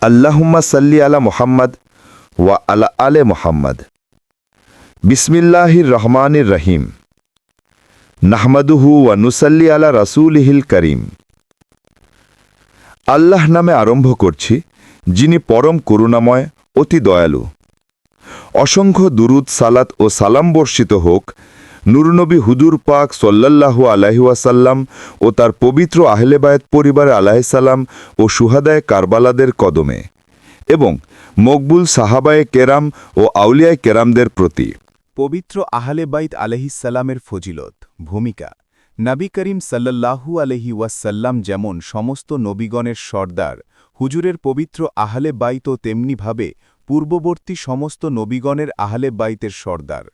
আল্লাহুম্মা সাল্লি আলা মোহাম্মদ ওয়া আলা আলে মুহাম্মদ। বিসমিল্লাহির রহমানির রহিম। নাহমাদুহু ওয়া নুসাল্লি আলা রাসূলিহিল করিম। আল্লাহ নামে আরম্ভ করছি, যিনি পরম করুণাময়, অতি দয়ালু। অসংখ্য দুরুদ, সালাত ও সালাম বর্ষিত হোক নুরনবী হুজুর পাক সল্লাল্লাহু আলাইহি ওয়াসাল্লাম ও তার পবিত্র আহলেবায়ত পরিবার আলাহিসাল্লাম ও সুহাদায় কারবালাদের কদমে এবং মকবুল সাহাবায়ে কেরাম ও আউলিয়ায় কেরামদের প্রতি। পবিত্র আহলে বাইত আলহিসাল্লামের ফজিলত, ভূমিকা, নবী করিম সাল্লাল্লাহু আলহি ওয়াসাল্লাম যেমন সমস্ত নবীগণের সর্দার, হুজুরের পবিত্র আহলে বাইতও তেমনিভাবে পূর্ববর্তী সমস্ত নবীগণের আহলে বাইতের সর্দার।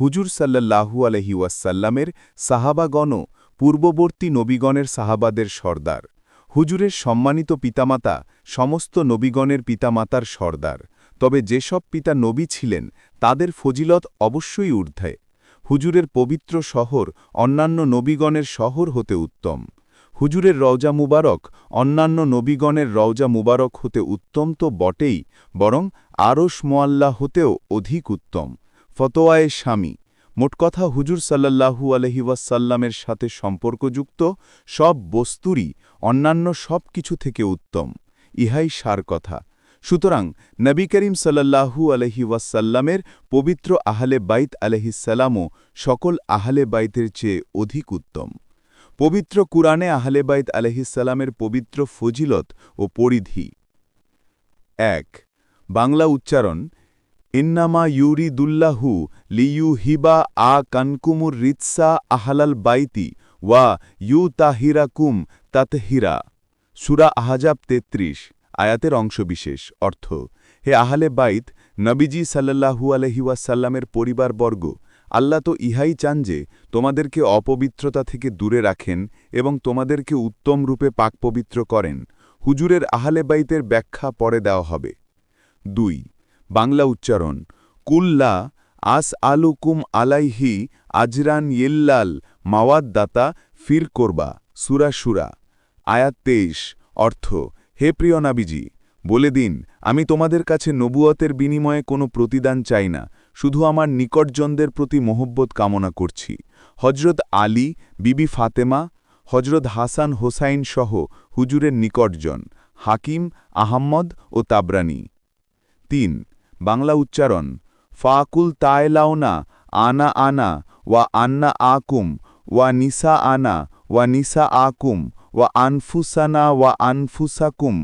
হুজুর সাল্লাল্লাহু আলহি ওয়াসাল্লামের সাহাবাগণও পূর্ববর্তী নবীগণের সাহাবাদের সর্দার। হুজুরের সম্মানিত পিতামাতা সমস্ত নবীগণের পিতামাতার সর্দার। তবে যেসব পিতা নবী ছিলেন, তাদের ফজিলত অবশ্যই ঊর্ধ্বে। হুজুরের পবিত্র শহর অন্যান্য নবীগণের শহর হতে উত্তম। হুজুরের রওজা মুবারক অন্যান্য নবীগণের রওজা মুবারক হতে উত্তম তো বটেই, বরং আরশ মোয়াল্লা হতেও অধিক উত্তম। ফতোয়ায়ে স্বামী। মোট কথা হুজুর সাল্লাল্লাহু আলহি ওয়াসাল্লামের সাথে সম্পর্কযুক্ত সব বস্তুরই অন্যান্য সব কিছু থেকে উত্তম। ইহাই সার কথা। সুতরাং নবী করিম সাল্লাল্লাহু আলহি ওয়াসাল্লামের পবিত্র আহলে বাইত আলহিসাল্লামও সকল আহলে বাইতের চেয়ে অধিক উত্তম। পবিত্র কুরআনে আহলে বাইত আলহিসাল্লামের পবিত্র ফজিলত ও পরিধি। এক, বাংলা উচ্চারণ ইন্নামা ইউরিদুল্লাহু লিইউ হিবা আ কানকুমুর রিৎসা আহালাল বাইতি ওয়া ইউ তাহিরা তাহিরাকুম তাতহিরা। সুরা আহাজাব তেত্রিশ, আয়াতের অংশবিশেষ, অর্থ, হে আহলে বাইত, নবীজি সাল্লাহু আলহিউসাল্লামের পরিবারবর্গ, আল্লাহ তো ইহাই চান যে তোমাদেরকে অপবিত্রতা থেকে দূরে রাখেন এবং তোমাদেরকে উত্তম রূপে পাকপবিত্র করেন। হুজুরের আহলে বাইতের ব্যাখ্যা পরে দেওয়া হবে। দুই বাংলা উচ্চারণ। কুল্লা আস আলুকুম আলাইহি আজরান ইল্লাল মাওয়াদ্দাতা ফির করবা। সুরা সুরা। আয়াত তেইশ। অর্থ, হে প্রিয় নাবিজি, বলে দিন, আমি তোমাদের কাছে নবুয়তের বিনিময়ে কোনো প্রতিদান চাই না, শুধু আমার নিকটজনদের প্রতি মোহব্বত কামনা করছি। হজরত আলী, বিবি ফাতেমা হজরত হাসান হোসাইন সহ হুজুরের নিকটজন, হাকিম, আহাম্মদ ও তাবরানী। তিন বাংলা উচ্চারণ, ফাকুল তায়লাওনা আনা আনা ওয়া আন্না আকুম ওয়া নিসা আনা ওয়া নিসা আকুম ওয়া আনফুসানা ওয়া আনফুসাকুম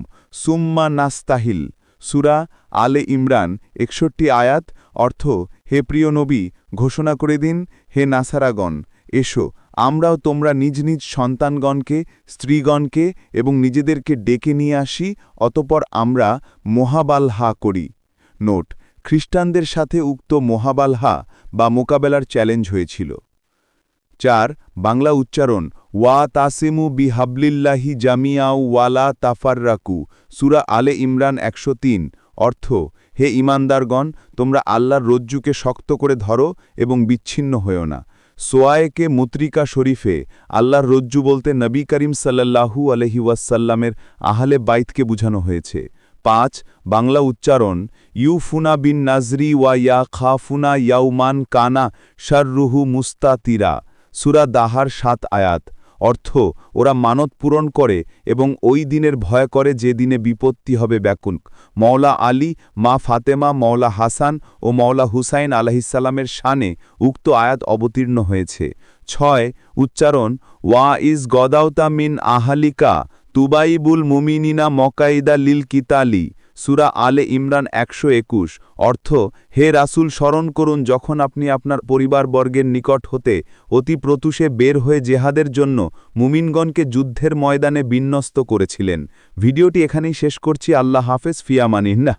সুম্মা নাস্তাহিল। সুরা আলে ইমরান একষট্টি আয়াত, অর্থ, হে প্রিয় নবী, ঘোষণা করে দিন, হে নাসারাগণ, এসো, আমরাও তোমরা নিজ নিজ সন্তানগণকে, স্ত্রীগণকে এবং নিজেদেরকে ডেকে নিয়ে আসি, অতপর আমরা মোহাবালহা করি। নোট, খ্রিস্টানদের সাথে উক্ত মোহাবালহা বা মোকাবেলার চ্যালেঞ্জ হয়েছিল। চার, বাংলা উচ্চারণ, ওয়া তাসিমু বি হাবলিল্লাহি জামিয়াউ ওয়ালা তাফাররাকু, সুরা আলে ইমরান একশ তিন, অর্থ, হে ইমানদারগণ তোমরা আল্লাহর রজ্জুকে শক্ত করে ধরো এবং বিচ্ছিন্ন হয়েও না। সোয়ায়েকে মুত্রিকা শরীফে, আল্লাহর রজ্জু বলতে নবী করিম সাল্লাহু আলহি ওয়াসাল্লামের আহলে বাইতকে বুঝানো হয়েছে। পাঁচ, বাংলা উচ্চারণ, ইউফুনা বিন নাজরি ওয়া ইয়া খাফুনা ইয়াউমান কানা শাররুহু মুস্তাতিরা। সুরা দাহার সাত আয়াত। অর্থ, ওরা মানত পূরণ করে এবং ওই দিনের ভয় করে যে দিনে বিপত্তি হবে ব্যাকুন মওলা আলী, মা ফাতেমা, মওলা হাসান ও মওলা হুসাইন আলাহিসাল্লামের শানে উক্ত আয়াত অবতীর্ণ হয়েছে। ছয়, উচ্চারণ, ওয়া ইজ গদাউতা মিন আহালিকা তুবাইবুল মুমিনিনা মকাইদা লিল কিতালি, সুরা আলে ইমরান একশো একুশ। অর্থ, হে রাসুল, স্মরণ করুন যখন আপনি আপনার পরিবারবর্গের নিকট হতে অতি প্রতুষে বের হয়ে জেহাদের জন্য মুমিনগণকে যুদ্ধের ময়দানে বিন্যস্ত করেছিলেন। ভিডিওটি এখানেই শেষ করছি। আল্লাহ হাফেজ। ফিয়ামানিন্না